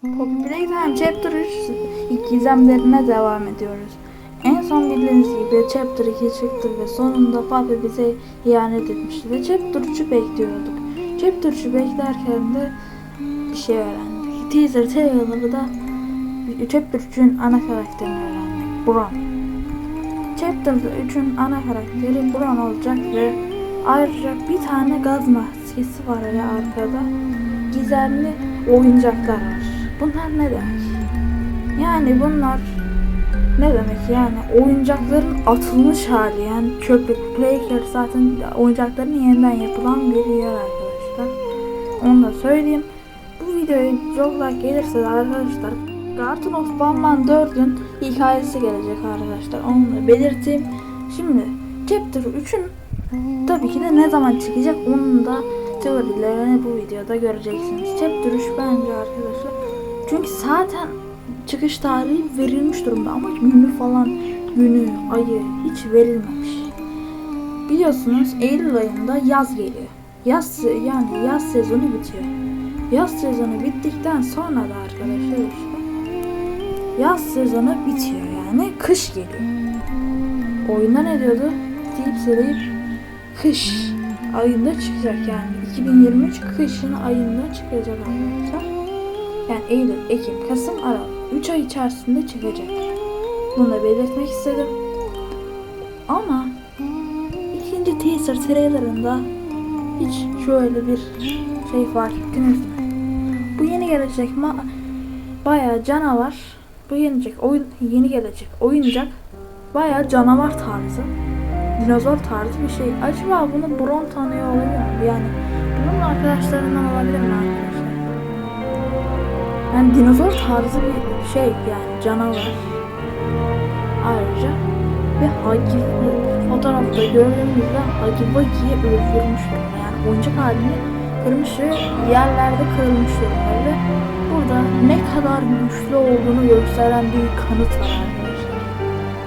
Poppy Playtime Chapter 3 ilk gizemlerine devam ediyoruz. En son bildiğiniz gibi Chapter 2 çıktı ve sonunda Poppy bize ihanet etmişti ve Chapter 3'ü bekliyorduk. Chapter 3'ü beklerken de bir şey öğrendik. Teaser trailer'ı da Chapter 3'ün ana karakterini öğrendik. Bron. Chapter 3'ün ana karakteri Bron olacak ve ayrıca bir tane gaz maskesi var ve arkada gizemli oyuncaklar var. Bunlar ne demek? Yani bunlar ne demek yani oyuncakların atılmış hali yani çöplük playker zaten oyuncakların yeniden yapılan bir yer arkadaşlar. Onu da söyleyeyim. Bu videoya çok like gelirse arkadaşlar Garden of Batman 4'ün hikayesi gelecek arkadaşlar. Onu da belirteyim. Şimdi Chapter 3'ün tabii ki de ne zaman çıkacak onun da teorilerini bu videoda göreceksiniz. Chapter 3 bence arkadaşlar. Çünkü zaten çıkış tarihi verilmiş durumda ama günü falan günü, ayı hiç verilmemiş. Biliyorsunuz Eylül ayında yaz geliyor. Yaz yani yaz sezonu bitiyor. Yaz sezonu bittikten sonra da arkadaşlar işte yaz sezonu bitiyor yani kış geliyor. Oyunda ne diyordu? Deyip söyleyip kış ayında çıkacak yani 2023 kışın ayında çıkacak arkadaşlar. Yani Eylül, Ekim, Kasım, Aralık 3 ay içerisinde çıkacak. Bunu da belirtmek istedim. Ama ikinci teaser trailerında hiç şöyle bir şey fark ettiniz mi? Bu yeni gelecek ma bayağı canavar. Bu yenecek oyun yeni gelecek oyuncak bayağı canavar tarzı. Dinozor tarzı bir şey. Acaba bunu Bron tanıyor olabilir mi? Yani bunun arkadaşlarından olabilir mi? Yani dinozor tarzı bir şey yani canavar. Ayrıca ve Hagi fotoğrafta gördüğümüzde Hagi Vagi'yi öldürmüş durumda. Yani oyuncak halini kırmış ve yerlerde kırılmış durumda ve burada ne kadar güçlü olduğunu gösteren bir kanıt var.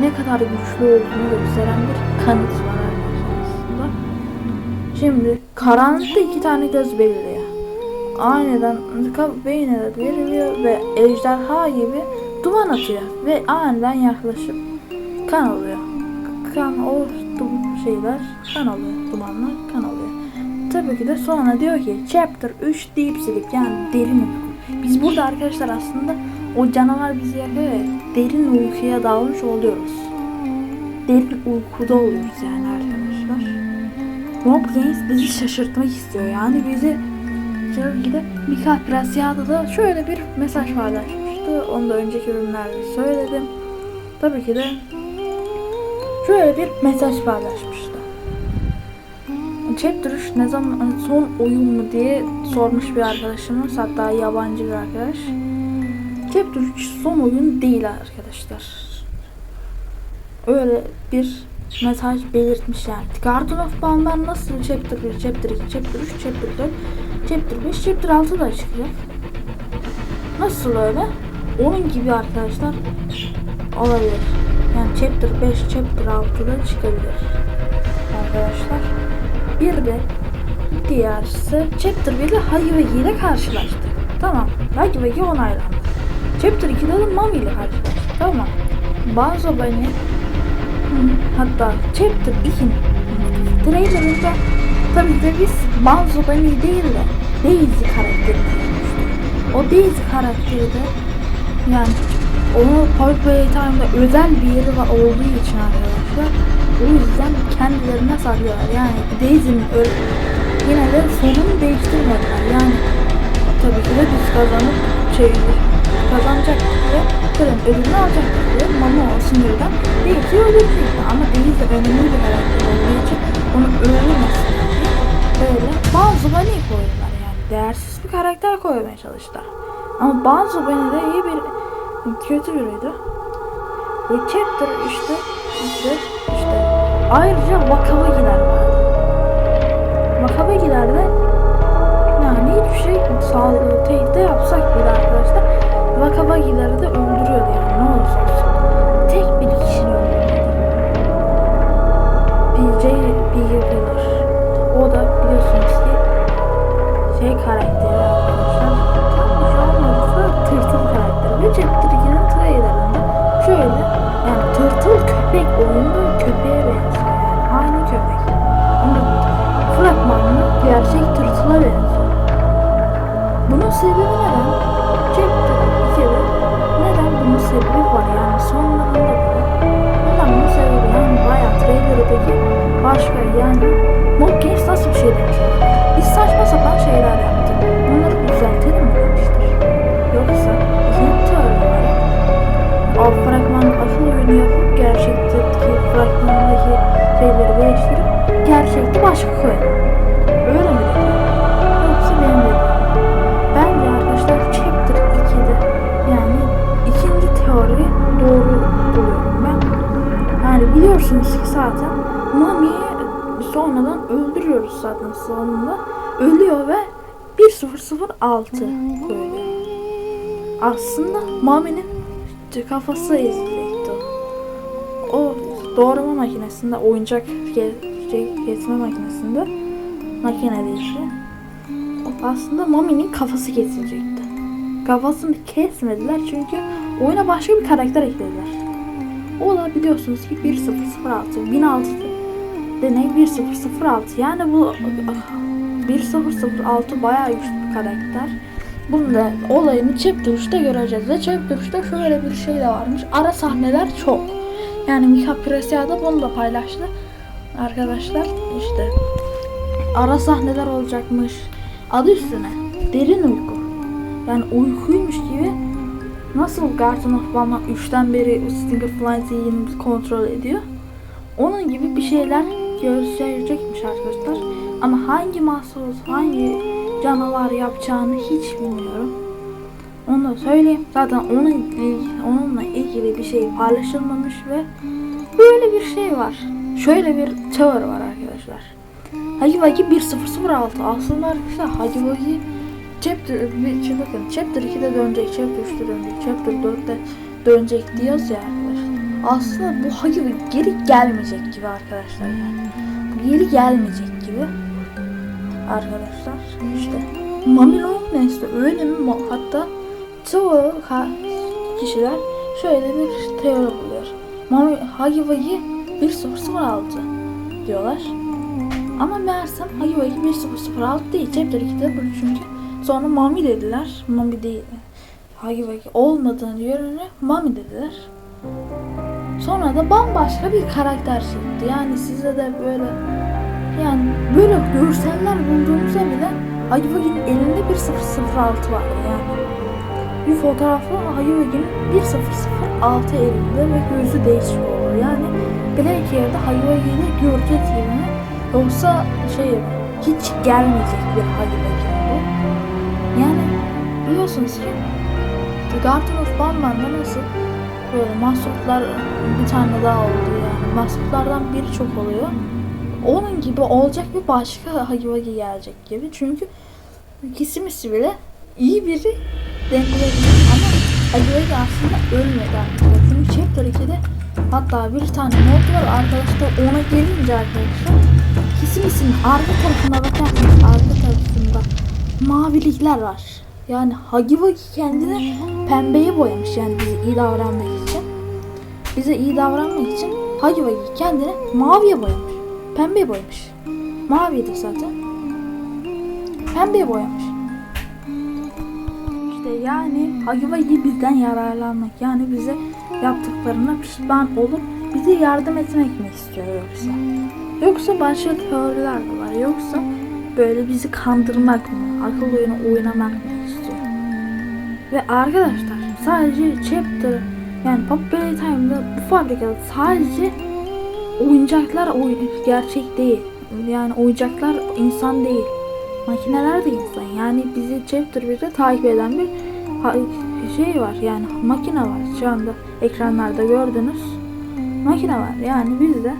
Ne kadar güçlü olduğunu gösteren bir kanıt var arkadaşlar. Şimdi karanlıkta iki tane göz beliriyor aniden beynine veriliyor ve ejderha gibi duman atıyor ve aniden yaklaşıp kan alıyor. Kan o şeyler kan alıyor. Dumanlar kan alıyor. Tabii ki de sonra diyor ki chapter 3 deep sleep yani derin uyku. Biz burada arkadaşlar aslında o canavar bizi yapıyor ya derin uykuya dalmış oluyoruz. Derin uykuda oluyoruz yani arkadaşlar. Mob Games bizi şaşırtmak istiyor yani bizi Tabii de Mika Prasya'da da şöyle bir mesaj paylaşmıştı. Onu da önceki ürünlerde söyledim. Tabii ki de şöyle bir mesaj paylaşmıştı. Chapter 3 ne zaman son oyun mu diye sormuş bir arkadaşımız hatta yabancı bir arkadaş. Chapter 3 son oyun değil arkadaşlar. Öyle bir mesaj belirtmiş yani. Garden of Batman nasıl Chapter 1, Chapter 2, Chapter 3, Chapter 4, Chapter 5, Chapter 6 da çıkacak. Nasıl öyle? Onun gibi arkadaşlar olabilir. Yani Chapter 5, Chapter 6'da çıkabilir. Arkadaşlar. Bir de diğerisi Chapter 1'de Hayvegi ile karşılaştık. Tamam. Hayvegi onaylandı. Chapter 2'de de Mami ile karşılaştık. Tamam. Bazı beni hatta Chapter 2'nin trailerında tabii de biz Bunny değil de Daisy karakterini. O Daisy karakteri de yani onu Power Playtime'da özel bir yeri var olduğu için arkadaşlar o yüzden kendilerine saklıyorlar. Yani Daisy'nin yine de sonunu değiştirmediler. Yani tabii ki de biz kazanıp şey kazanacak diye kırın ödülünü alacak diye mama o sinirden Daisy öldürecekti. Daisy önemli bir karakter olduğu için onu diye böyle bazı bunny koydular yani. Değersiz bir karakter koymaya çalıştılar. Ama bazı bunny de iyi bir kötü biriydi. Ve chapter işte işte işte ayrıca Wakabagi'ler vardı. Wakabagi'lerde yani Yani tırtıl köpek oyunda köpeğe benziyor. Aynı köpek. Ama fragmanlı gerçek tırtıla benziyor. Bunun sebebi neden? Cep bir neden bunun sebebi var yani sonlarında. Neden bunun sebebi yani bayağı trailer'daki başka yani Mobcase nasıl bir şey demiş? Yapıp gerçekteki fragmandaki şeyleri değiştirip gerçekte başka koyalım. Öyle mi dedi? Yoksa benim dediğim. Bence arkadaşlar chapter 2'de yani ikinci teori doğru buluyorum ben. Yani biliyorsunuz ki zaten Mami'yi sonradan öldürüyoruz zaten sonunda. Ölüyor ve 1006 koyuyor. Aslında Mami'nin kafası ezilecekti. O. Doğrama makinesinde oyuncak şey, kesme makinesinde makinede işte aslında Mami'nin kafası kesilecekti. Kafasını kesmediler çünkü oyuna başka bir karakter eklediler. O da biliyorsunuz ki 1006 1006 deney 1006 yani bu 1006 bayağı güçlü bir karakter. Bunun da olayını Chapter 3'te göreceğiz. Ve Chapter 3'te şöyle bir şey de varmış. Ara sahneler çok. Yani Mika Preciado bunu da paylaştı. Arkadaşlar işte ara sahneler olacakmış. Adı üstüne derin uyku. Yani uykuymuş gibi nasıl Garden of Bama 3'ten beri Stinger Flight'i kontrol ediyor. Onun gibi bir şeyler gösterecekmiş arkadaşlar. Ama hangi mahsus, hangi canavar yapacağını hiç bilmiyorum. Onu da söyleyeyim. Zaten onun onunla ilgili bir şey paylaşılmamış ve böyle bir şey var. Şöyle bir teori var arkadaşlar. Hagi Wagi 1006 aslında arkadaşlar Hagi Wagi Chapter, şey bakın, Chapter 2'de dönecek, Chapter 3'te dönecek, Chapter 4'te dönecek diyoruz ya arkadaşlar. Aslında bu Hagi geri gelmeyecek gibi arkadaşlar yani. Geri gelmeyecek gibi arkadaşlar. İşte Mamilo neyse öyle mi? Hatta çoğu kişiler şöyle bir teori buluyor. Mami Hagi Wagi 1006 diyorlar. Ama meğersem Hagi Wagi 1006 değil. Chapter 2'de bu çünkü. Sonra Mami dediler. Mami değil. Hagi Wagi olmadığını görünce Mami dediler. Sonra da bambaşka bir karakter çıktı. Yani size de böyle yani böyle görseller bulduğumuzda bile Hagi Wagi'nin elinde 1006 var yani. Bir fotoğrafta Hagi Wagi'nin 1006 elinde ve gözü değişik. Yani belki yerde göreceğiz gibi mi? Yoksa şey hiç gelmeyecek bir mi bu? Yani biliyorsunuz ki The Garden of Banban'da nasıl böyle mahsuplar bir tane daha oldu yani. Mahsuplardan biri çok oluyor. Onun gibi olacak bir başka Hagi Wagi gelecek gibi. Çünkü kesimisi bile iyi biri denilebilir ama Wagi aslında ölmedi arkadaşlar. Çünkü Chapter 2'de hatta bir tane mod var arkadaşlar ona gelince arkadaşlar kesimisinin arka tarafına bakarsanız arka tarafında mavilikler var. Yani Hagi Wagi kendini pembeye boyamış yani bize iyi davranmak için. Bize iyi davranmak için Hagi Wagi kendini maviye boyamış. Pembeye boyamış. Maviydi zaten. Pembeye boyamış. Yani Hagi Wagi bizden yararlanmak. Yani bize yaptıklarına pişman olup bize yardım etmek mi istiyor yoksa? Yoksa başka teoriler de var. Yoksa böyle bizi kandırmak mı? Akıl oyunu oynamak mı istiyor? Ve arkadaşlar sadece chapter yani Pop Playtime'da bu fabrikada sadece oyuncaklar oyun gerçek değil. Yani oyuncaklar insan değil. Makineler de insan. Yani bizi Chapter 1'de takip eden bir şey var. Yani makine var. Şu anda ekranlarda gördünüz. Makine var. Yani biz de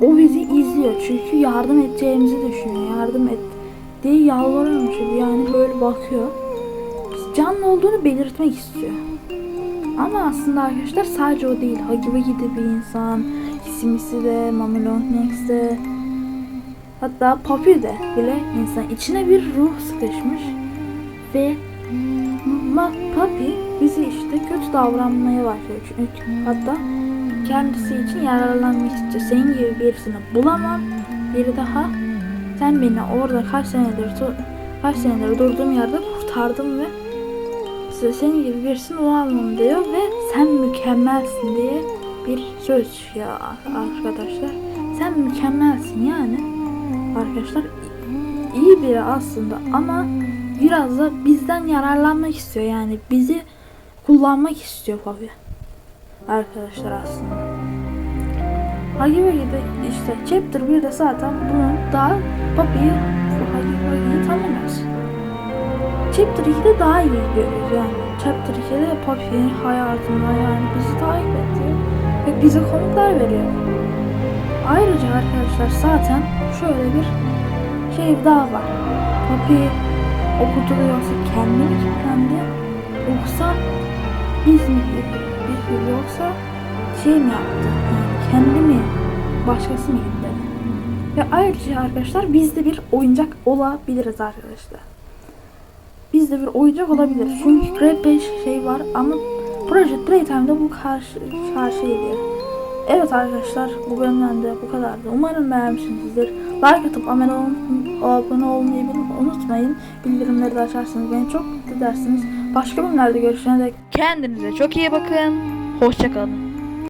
o bizi izliyor. Çünkü yardım edeceğimizi düşünüyor. Yardım et diye yalvarıyormuş gibi. Yani böyle bakıyor. Canlı olduğunu belirtmek istiyor. Ama aslında arkadaşlar sadece o değil. Hagi Wagi de bir insan. Simisi de, Mamelon Nex de. Hatta Poppy de bile insan. içine bir ruh sıkışmış. Ve Ma Poppy bizi işte kötü davranmaya başlıyor. Çünkü hatta kendisi için yararlanmak istiyor. Senin gibi birisini bulamam. Biri daha sen beni orada kaç senedir kaç senedir durduğum yerde kurtardın ve size senin gibi birisini bulamam diyor ve sen mükemmelsin diye bir söz çıkıyor arkadaşlar. Sen mükemmelsin yani. Arkadaşlar iyi biri aslında ama biraz da bizden yararlanmak istiyor yani bizi kullanmak istiyor Poppy. Arkadaşlar aslında. Hagi Vagi'de işte Chapter 1'de zaten bunun daha Poppy'yi Hagi Vagi'yi tanımaz. Chapter 2'de daha iyi görüyoruz yani. Chapter 2'de Poppy hayatında yani bizi takip ediyor ve bize komutlar veriyor. Arkadaşlar zaten şöyle bir şey daha var. Poppy o kutuda yoksa kendi mi kilitlendi yoksa biz mi biz yoksa şey mi yaptı yani kendi mi başkası mı kilitledi? Ve ayrıca arkadaşlar biz de bir oyuncak olabiliriz arkadaşlar. Biz de bir oyuncak olabiliriz. Çünkü Great 5 şey var ama Project Playtime'da bu karşı karşıydı. Evet arkadaşlar bu bölümden de bu kadardı. Umarım beğenmişsinizdir. Like atıp abone, ol abone olmayı unutmayın. Bildirimleri de açarsanız beni çok mutlu edersiniz. Başka bölümlerde görüşene dek kendinize çok iyi bakın. Hoşçakalın.